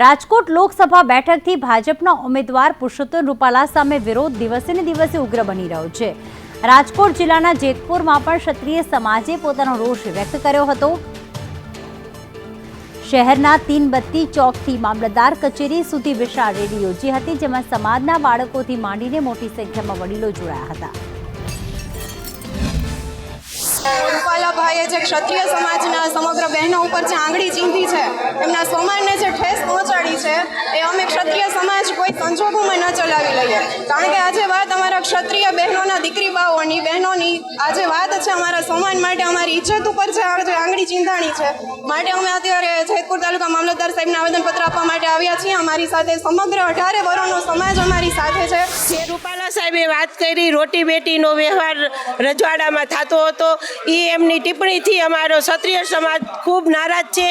રાજકોટ લોકસભા બેઠકથી ભાજપના ઉમેદવાર પુરુષોત્તમ રૂપાલા સામે વિરોધ દિવસે ને દિવસે ઉગ્ર બની રહ્યો છે. રાજકોટ જિલ્લાના જેતપુરમાં પણ ક્ષત્રિય સમાજે પોતાનો રોષ વ્યક્ત કર્યો હતો. શહેરના તીનબત્તી ચોકથી મામલતદાર કચેરી સુધી વિશાળ રેલી યોજી હતી, જેમાં સમાજના બાળકોથી માંડીને મોટી સંખ્યામાં વડીલો જોડાયા હતા. રૂપાલાભાઈએ જે ક્ષત્રિય સમાજના સમગ્ર બહેનો ઉપર જે આંગળી ચીંધી છે, એમના સ્વમાનને જે ક્ષત્રિય સમાજ કોઈ સંજોગોમાં ન ચલાવી લઈએ. કારણ કે આજે વાત અમારા ક્ષત્રિય બહેનોના દીકરી બાઓની બહેનોની આજે વાત છે અમારા સમાન માટે અમારી ઇજ્જત ઉપર આ જે આંગળી ચીંધાણી છે. માટે અમે અત્યારે જેતપુર તાલુકા મામલતદાર સાહેબને આવેદનપત્ર આપવા માટે આવ્યા છીએ. અમારી સાથે સમગ્ર અઢારે વર્ષનો સમાજ અમારી સાથે છે. જે રૂપાલા સાહેબે વાત કરી રોટી બેટીનો વ્યવહાર રજવાડામાં થતો હતો. એ એમની ટિપ્પણીથી અમારો ક્ષત્રિય સમાજ ખૂબ નારાજ છે.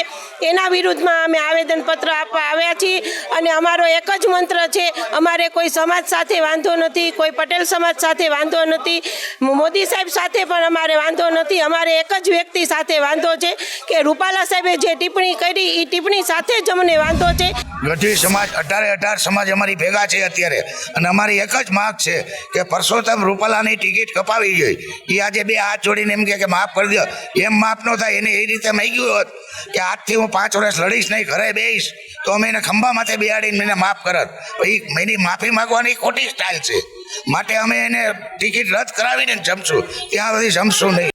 એના વિરુદ્ધમાં અમે આવેદનપત્ર આપવા આવ્યા છીએ અને અમારો એક જ મંત્ર છે, અમારે કોઈ સમાજ સાથે વાંધો નથી, કોઈ પટેલ સમાજ સાથે વાંધો નથી, મોદી સાહેબ સાથે પણ અમારે વાંધો નથી, અમારે એક જ વ્યક્તિ સાથે વાંધો છે કે રૂપાલા સાહેબે જે ટિપ્પણી કરી એ ટિપ્પણી સાથે જ અમને વાંધો છે. ગઢવી સમાજ, અઢારે અઢાર સમાજ અમારી ભેગા છે અત્યારે. અને અમારી એક જ માગ છે કે પરસોત્તમ રૂપાલાની ટિકિટ કપાવી જોઈએ. એ આજે બે હાથ જોડીને એમ કે માફ કરી દો એમ માફ ન થાય, એને એ રીતે માગ્યું હોત કે આજથી હું પાંચ વર્ષ લડીશ નહીં, ઘરે બેહીશ, તો અમે એને ખંભા માથે બેહાડીને એને માફ કરત. પછી એની માફી માગવાની ખોટી સ્ટાઇલ છે. માટે અમે એને ટિકિટ રદ કરાવીને જમશું. ત્યાં સુધી જમશું નહીં.